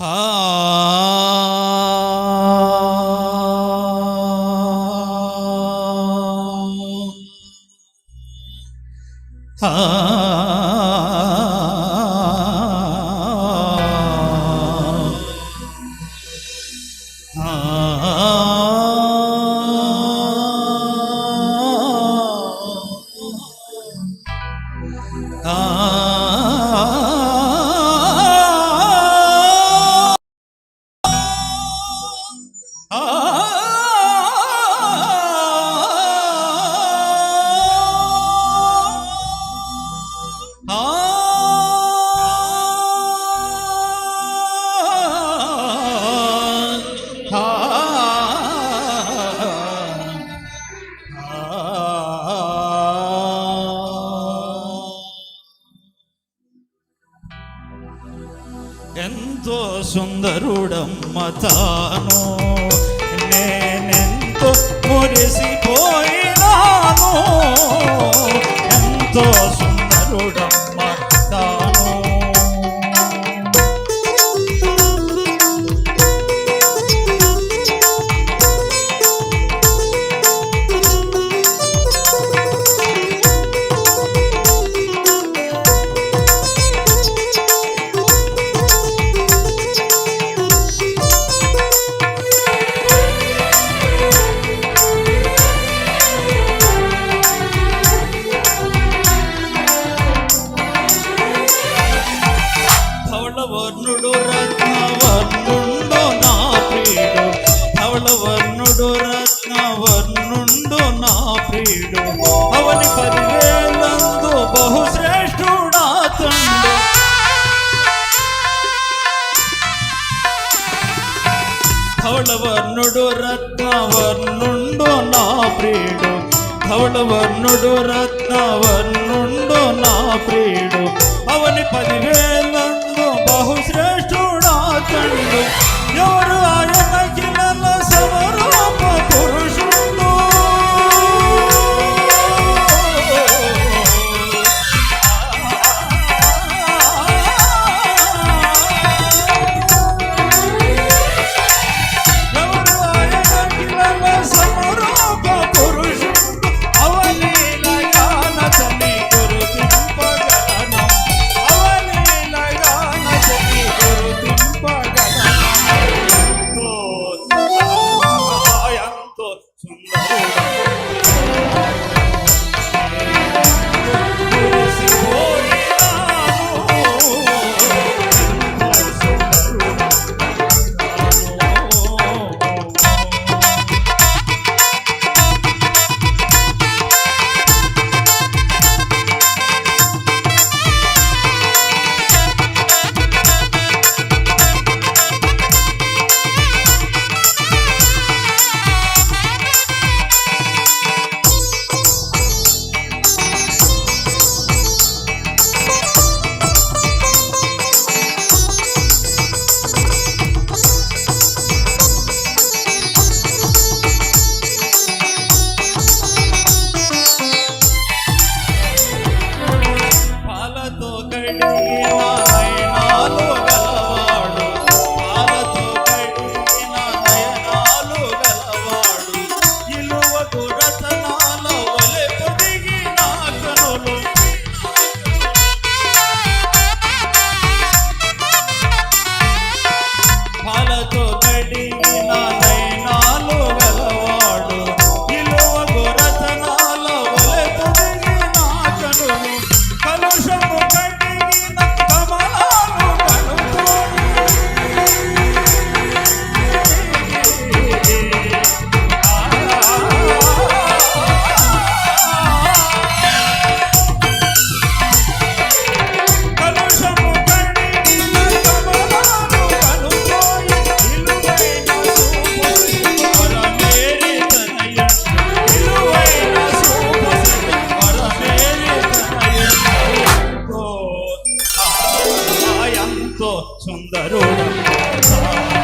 Ah. ఎంతో సుందరుడమ్మ తాను నేనెంతో మురిసిపోయినాను. ఎంతో ధవళవర్ణుడు రత్నవర్ణుండు నా ప్రియుడు. ధవళవర్ణుడు రత్నవర్ణుండు నా ప్రియుడు. అవని పదివేలందు బహుశ్రే ਮੈਡੀ 어, 정다로. 남아서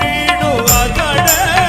கடல்